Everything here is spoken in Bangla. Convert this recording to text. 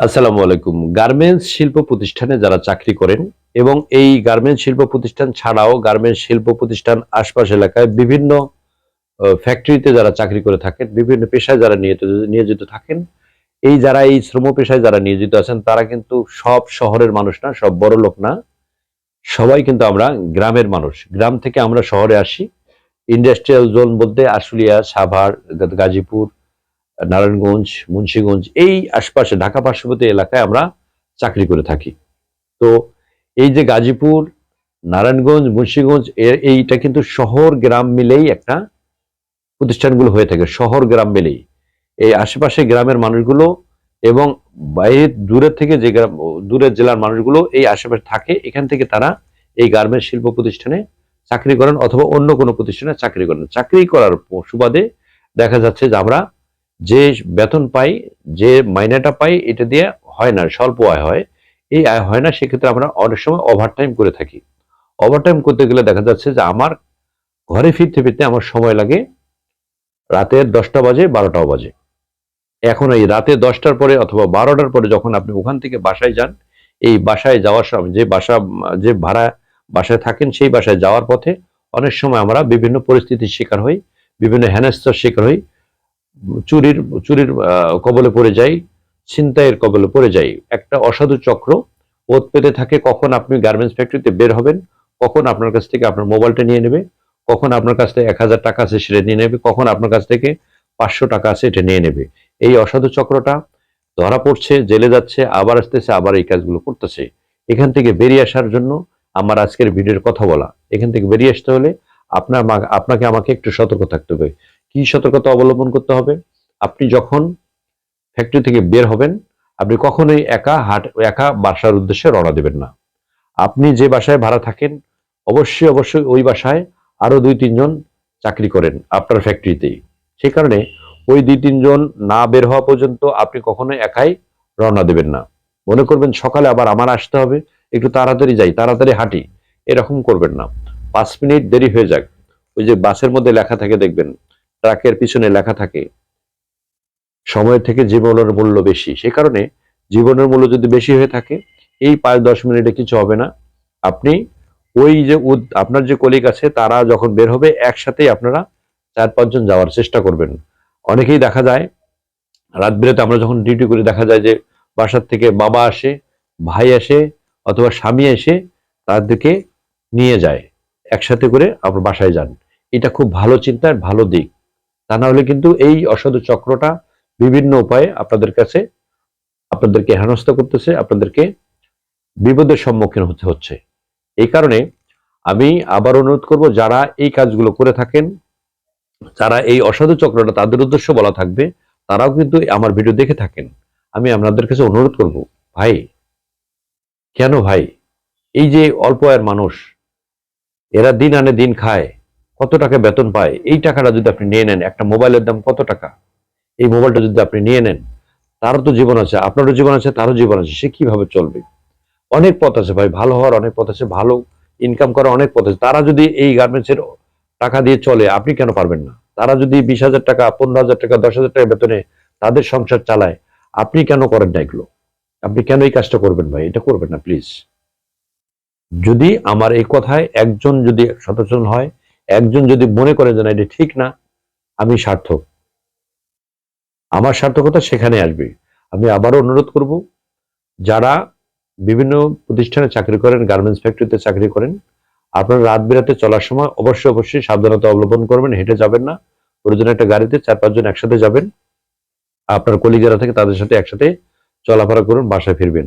আসসালামু আলাইকুম। গার্মেন্টস শিল্প প্রতিষ্ঠানে যারা চাকরি করেন এবং এই গার্মেন্টস শিল্প প্রতিষ্ঠান ছাড়াও গার্মেন্টস শিল্প প্রতিষ্ঠান আশপাশ এলাকায় বিভিন্ন ফ্যাক্টরিতে যারা চাকরি করে থাকেন, বিভিন্ন পেশায় যারা নিয়োজিত নিয়োজিত থাকেন, এই যারা এই শ্রম পেশায় যারা নিয়োজিত আছেন, তারা কিন্তু সব শহরের মানুষ না, সব বড় লোক না। সবাই কিন্তু আমরা গ্রামের মানুষ। গ্রাম থেকে আমরা শহরে আসি। ইন্ডাস্ট্রিয়াল জোন বলতে আশুলিয়া, সাভার, গাজীপুর নারায়ণগঞ্জ, মুন্সীগঞ্জ, এই আশপাশে, ঢাকা পার্শ্ববর্তী এলাকায় আমরা চাকরি করে থাকি। তো এই যে গাজীপুর, নারায়ণগঞ্জ, মুন্সীগঞ্জ এইটা কিন্তু শহর, গ্রাম মিলেই একটা প্রতিষ্ঠানগুলো হয়ে থাকে, শহর, গ্রাম মিলেই। এই আশেপাশে গ্রামের মানুষগুলো এবং বাইরে দূরের থেকে যে গ্রাম দূরের জেলার মানুষগুলো এই আশেপাশে থাকে, এখান থেকে তারা এই গার্মেন্টস শিল্প প্রতিষ্ঠানে চাকরি করেন অথবা অন্য কোনো প্রতিষ্ঠানে চাকরি করেন। চাকরি করার সুবাদে দেখা যাচ্ছে যে আমরা যে বেতন পাই, যে মাইনেটা পাই, এটা দিয়ে হয় না, স্বল্প আয় হয়। এই আয় হয় না, সেক্ষেত্রে আমরা অনেক সময় ওভারটাইম করে থাকি। ওভারটাইম করতে গেলে দেখা যাচ্ছে যে আমার ঘরে ফিরতে ফিরতে আমার সময় লাগে রাতের দশটা বাজে, বারোটাও বাজে। এখন এই রাতে দশটার পরে অথবা বারোটার পরে যখন আপনি ওখান থেকে বাসায় যান, এই বাসায় যাওয়ার সময় যে বাসা, যে ভাড়া বাসায় থাকেন, সেই বাসায় যাওয়ার পথে অনেক সময় আমরা বিভিন্ন পরিস্থিতির শিকার হই, বিভিন্ন হেনস্থার শিকার হই। চুরির চুরির কবলে পড়ে যাই, ছিনতাইয়ের কবলে পড়ে যাই। একটা অসাধু চক্র, ওত পেতে থাকে কখন আপনি গার্মেন্টস ফ্যাক্টরিতে বের হবেন, কখন আপনার কাছ থেকে আপনার মোবাইলটা নিয়ে নেবে, কখন আপনার কাছ থেকে এক হাজার টাকা আছে সেটা নিয়ে নেবে, কখন আপনার কাছ থেকে পাঁচশো টাকা আছে এটা নিয়ে নেবে। এই অসাধু চক্রটা ধরা পড়ছে, জেলে যাচ্ছে, আবার আসতেছে, আবার এই কাজগুলো করতেছে। এখান থেকে বেরিয়ে আসার জন্য আমার আজকের ভিডিওর কথা বলা। এখান থেকে বেরিয়ে আসতে হলে আপনার আপনাকে আমাকে একটু সতর্ক থাকতে হবে। কি সতর্কতা অবলম্বন করতে হবে? আপনি যখন ফ্যাক্টরি থেকে বের হবেন, আপনি কখনোই একা হাট একা বাসার উদ্দেশ্যে রওনা দেবেন না। আপনি যে বাসায় ভাড়া থাকেন, অবশ্যই অবশ্যই ওই বাসায় আরও দুই, তিনজন চাকরি করেন আপনার ফ্যাক্টরিতেই সেই কারণে ওই দুই, তিনজন না বের হওয়া পর্যন্ত আপনি কখনোই একাই রওনা দেবেন না। মনে করবেন সকালে আবার আমার আসতে হবে, একটু তাড়াতাড়ি যাই, তাড়াতাড়ি হাঁটি, এরকম করবেন না। পাঁচ মিনিট দেরি হয়ে যাক। ওই যে বাসের মধ্যে লেখা থাকে দেখবেন, ট্রাকের পিছনে লেখা থাকে সময়ের থেকে জীবনের মূল্য বেশি। সে কারণে জীবনের মূল্য যদি বেশি হয়ে থাকে, এই পাঁচ দশ মিনিটে কিছু হবে না। আপনি ওই যে আপনার যে কলিগ আছে, তারা যখন বের হবে, একসাথেই আপনারা চার পাঁচজন যাওয়ার চেষ্টা করবেন। অনেকেই দেখা যায়, রাত বিরেতে আমরা যখন ডিউটি করে দেখা যায় যে বাসার থেকে বাবা আসে, ভাই আসে, অথবা স্বামী এসে তাদেরকে নিয়ে যায়। একসাথে করে আপনার বাসায় যান। এটা খুব ভালো চিন্তার ভালো দিক। তা না হলে কিন্তু এই অসাধু চক্রটা বিভিন্ন উপায়ে আপনাদের কাছে, আপনাদেরকে হেনস্থা করতেছে, আপনাদেরকে বিপদের সম্মুখীন হতে হচ্ছে। এই কারণে আমি আবার অনুরোধ করব, যারা এই কাজগুলো করে থাকেন, যারা এই অসাধু চক্রটা তাদের উদ্দেশ্য বলা থাকবে, তারাও কিন্তু আমার ভিডিও দেখে থাকেন। আমি আপনাদের কাছে অনুরোধ করব, ভাই, কেন ভাই? এই যে অল্প আয়ের মানুষ এরা দিন আনে দিন খায়, কত টাকা বেতন পায়, এই টাকাটা যদি আপনি নিয়ে নেন, একটা মোবাইলের দাম কত টাকা? এই মোবাইলটা যদি আপনি নিয়ে নেন, তারও তো জীবন আছে, আপনারও জীবন আছে, তারও জীবন আছে, সে কীভাবে চলবে? অনেক পথ আছে ভাই, ভালো হওয়ার অনেক পথ আছে, ভালো ইনকাম করার অনেক পথ আছে। তারা যদি এই গার্মেন্টসের টাকা দিয়ে চলে, আপনি কেন পারবেন না? তারা যদি বিশ হাজার টাকা, পনেরো হাজার টাকা, দশ হাজার টাকা বেতনে তাদের সংসার চালায়, আপনি কেন করেন না এগুলো? আপনি কেন এই কাজটা করবেন ভাই? এটা করবেন না প্লিজ যদি আমার এই কথায় একজন যদি সচেতন হয়, একজন যদি মনে করে যে না, এটা ঠিক না, আমি সার্থক। আমার সার্থকতা সেখানে আসবে। আমি আবারও অনুরোধ করব, যারা বিভিন্ন প্রতিষ্ঠানে চাকরি করেন গার্মেন্টস ফ্যাক্টরিতে চাকরি করেন, আপনারা রাত বেরাতে চলার সময় অবশ্যই অবশ্যই সাবধানতা অবলম্বন করবেন, হেঁটে যাবেন না। প্রয়োজনে একটা গাড়িতে চার পাঁচজন একসাথে যাবেন। আপনার কলিগেরা থেকে তাদের সাথে একসাথে চলাফেরা করুন, বাসায় ফিরবেন।